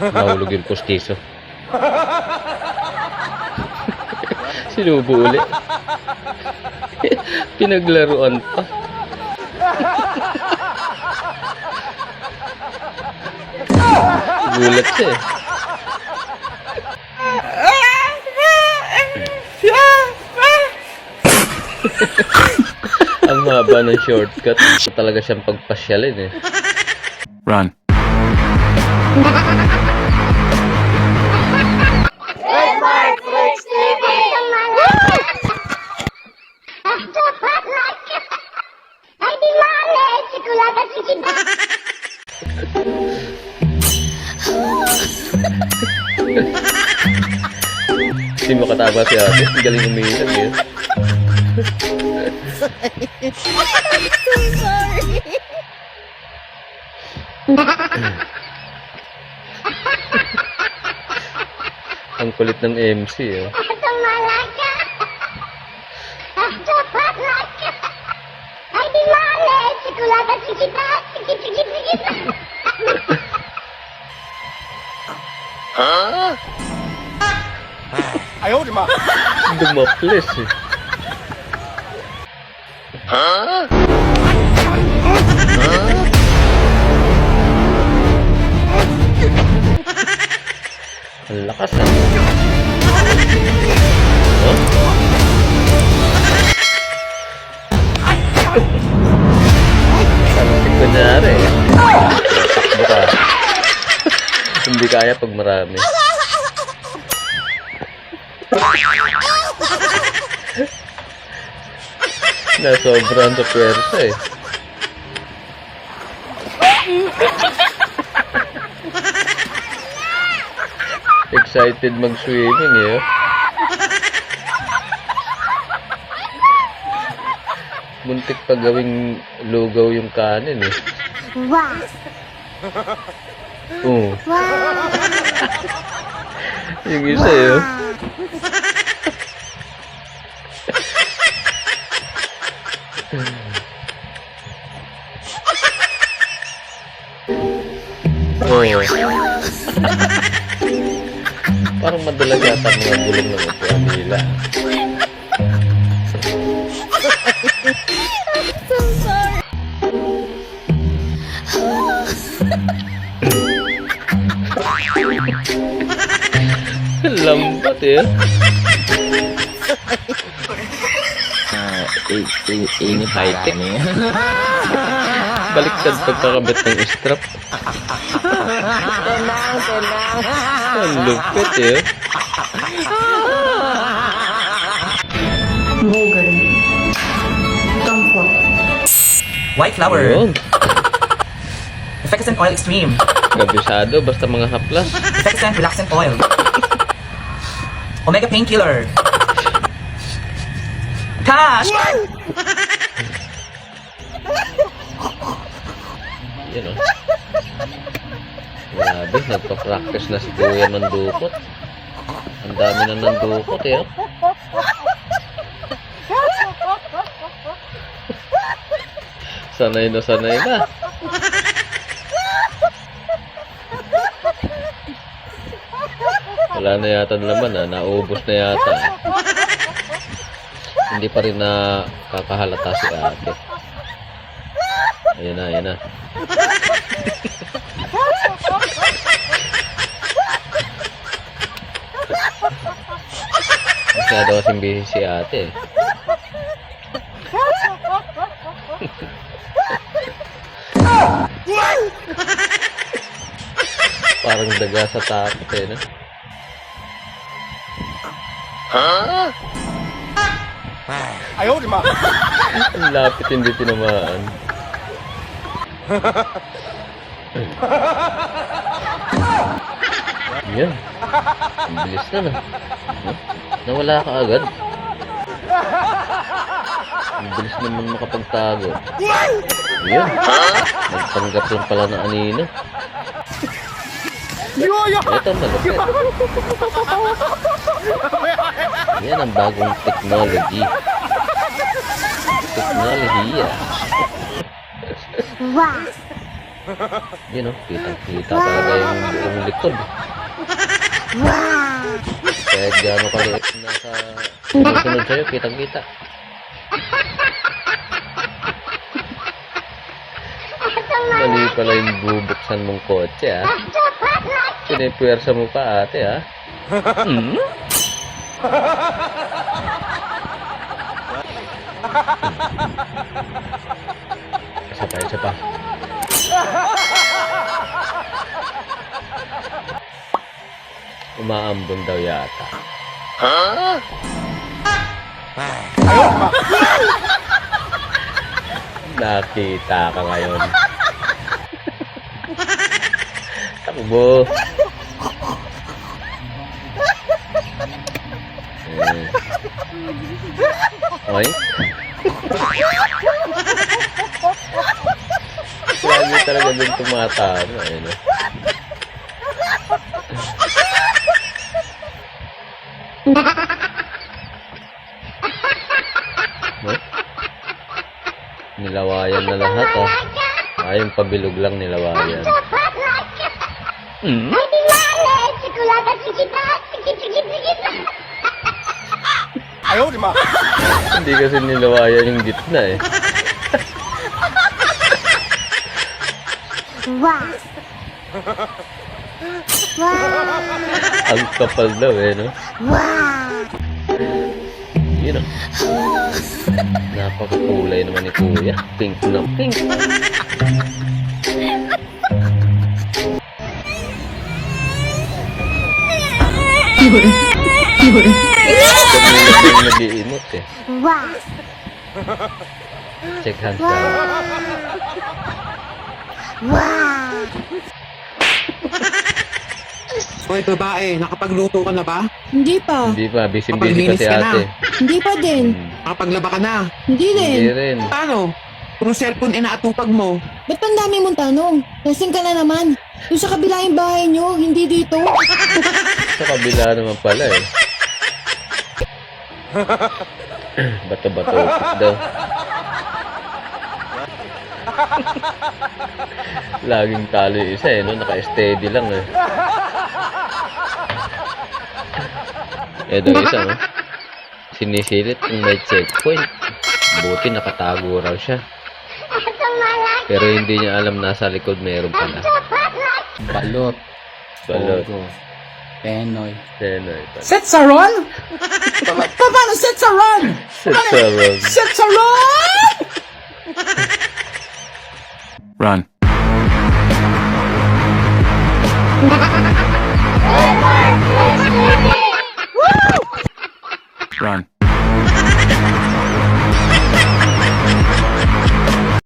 Nahulog yung postiso. Sinubo uli. Pinaglaruan pa. Gulat siya eh. Ang haba ng shortcut. Ito talaga siyang pagpasyalin eh. Run. Hindi mo katama si ate. Ang galing umiilag eh. Ang kulit ng MC eh. Itong malaka! Dapat laka! Ay, di mali! Sikulata si Kita! Sige, sige, sige! Dumaples eh. Ang lakas ah. Ano si kunyari eh. Takbo ka. Hindi kaya pag marami. Nasobrahan sa pwersa eh. Excited mag-swimming eh. Muntik pa gawing lugaw yung kanin eh. Wow! Oo. Wow! Yung isa eh. oh. Oh. Parang madalag yata ang mga gulong ng upuan nila. Lambat eh, eh, ini High-tech. Baliktad pagkakabit ng strap. tenang, tenang. Ang lupit eh. White flower. Ayun. Effectiscent oil extreme. Gabisado, basta mga haplas. Effectiscent relaxant oil. Omega painkiller. Cash! Yan o. Grabe, nagpa-practice na si Kuya Mandukot. Ang dami na nandukot eh. oh. Sanay na sanay na. Wala na yata naman ah. Naubos na yata. Hindi pa rin na kakahalata si ate. Ayan na, ayan na. Masyado kasing busy si ate. eh. Parang daga sa takot eh, no? Ang lapit hindi tinamaan. Yan. Ang bilis na na. Huh? Nawala ka agad. Ang bilis naman makapagtago. Yan. Nagpanggap lang pala na anina. Ito malapit. Yan ang bagong technology. Technology ah. Wow! Yun o, kitang-kita talaga yung buong likod. Kahit gano'n kaliit nasa sunod sa'yo, kitang-kita. Mali pala yung bubuksan mong kotse, ah. Pinipwersa mo pa, ate, ah. Hmm? Isa pa, isa pa. Umaambon daw yata. Nakita ka ngayon. Takbo. Ay? Lagi talaga din tumatama. Eh, no? No? Nilawayan na lahat, ah. Ah, yung pabilog lang nilawayan. Hmm? Chocolate, chiquita, chiquita. Hindi kasi nilawayan yung gitna, eh. Wow. Ang kapal daw, eh, no? Wow. Yun, ah. Napakakulay naman ni Kuya. Pink na pink. Kanina yung nag-iimot, eh. Wow. Check hands down. Wow. Hoy, babae, nakapagluto ka na ba? Hindi pa. Hindi pa, busy-busy kasi ka na. ate. Hindi pa din. Hmm. Nakapaglaba ka na? Hindi din. Hindi rin. Paano? Puro cellphone inaatupag mo. Ba't pang dami mong tanong? Lasing ka na naman. Doon sa kabila yung bahay nyo, hindi dito. Sa kabila naman pala eh. Bato-bato daw. Laging talo yung isa eh, no? Naka-steady lang eh. Edo isa, no? Sinisilip yung may checkpoint. Buti nakatago raw siya. Pero hindi niya alam nasa likod meron pala. Balot. Balot. Pogo. Penoy. Tenoy pala. Set Saron? Paano Set Saron? Sarap. Set Saron? Run. Run.